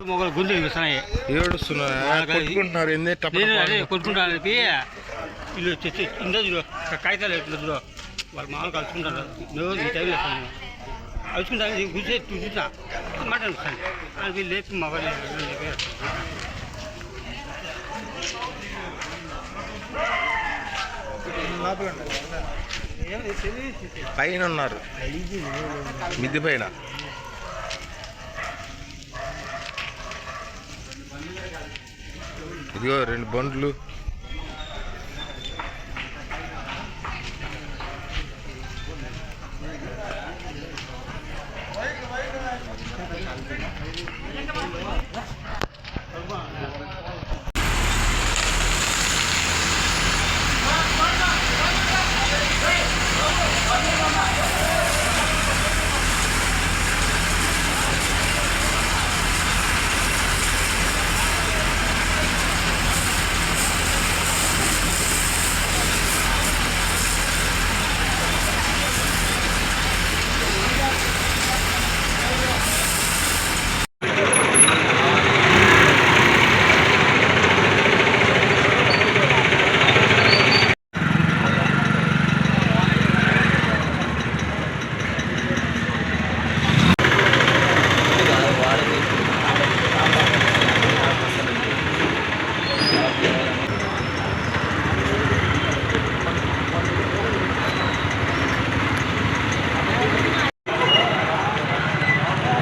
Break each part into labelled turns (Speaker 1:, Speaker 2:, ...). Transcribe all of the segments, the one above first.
Speaker 1: గుంజులు
Speaker 2: ఏడుస్తున్నారు
Speaker 1: ఇల్లు తెచ్చి ఇందో చూడు కాగితాలు ఎట్లా చూడు. వాళ్ళు మామూలు కలుసుకుంటారు నువ్వు ఈ టైంలో వేస్తాను కలుసుకుంటాను గుంజే చూసిన. మాట అది లేపి
Speaker 2: పైన ఉన్నారు. మిద్ది పైన. ఇదిగో రెండు బండ్లు
Speaker 3: Come on.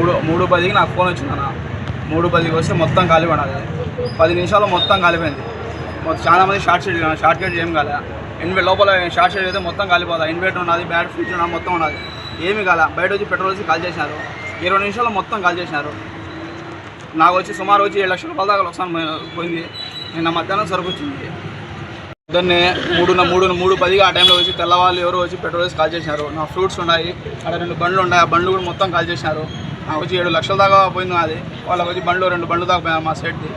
Speaker 4: మూడు మూడు పదికి నాకు ఫోన్ వచ్చింది అన్న. మూడు పదికి వస్తే మొత్తం ఖాళీ పది నిమిషాలు మొత్తం కాలిపోయింది. మొత్తం చాలా మంది షార్ట్ షెడ్ షార్ట్ కట్ ఏం కాలే. ఇన్వే లోపల షార్ట్ షెడ్ అయితే మొత్తం కాలిపోదా? ఇన్వర్టర్ ఉన్నది బ్యాట్ ఫ్రిడ్జ్ ఉన్నది మొత్తం ఉన్నది. ఏమి కాల. బయట వచ్చి పెట్రోల్ వచ్చి కాల్ చేసినారు. ఇరవై నిమిషాలు మొత్తం కాల్ చేసినారు. నాకు వచ్చి సుమారు వచ్చి ఏడు లక్షల రూపాయల దాకా ఒకసారి పోయింది. నిన్న మధ్యాహ్నం సరుకు వచ్చింది. పొద్దున్నే మూడున్న మూడు మూడు పదిగా ఆ టైంలో వచ్చి తెల్లవాళ్ళు ఎవరో వచ్చి పెట్రోల్ వేసి కాల్ చేసినారు. నా ఫ్రూట్స్ ఉన్నాయి. అక్కడ రెండు బండ్లు ఉన్నాయి. ఆ బండ్లు కూడా మొత్తం కాల్ చేసినారు. వచ్చి ఏడు లక్షల దాకా పోయింది అది వాళ్ళకి వచ్చి బండ్లు రెండు బండ్లు దాకా పోయినా మా సెట్ది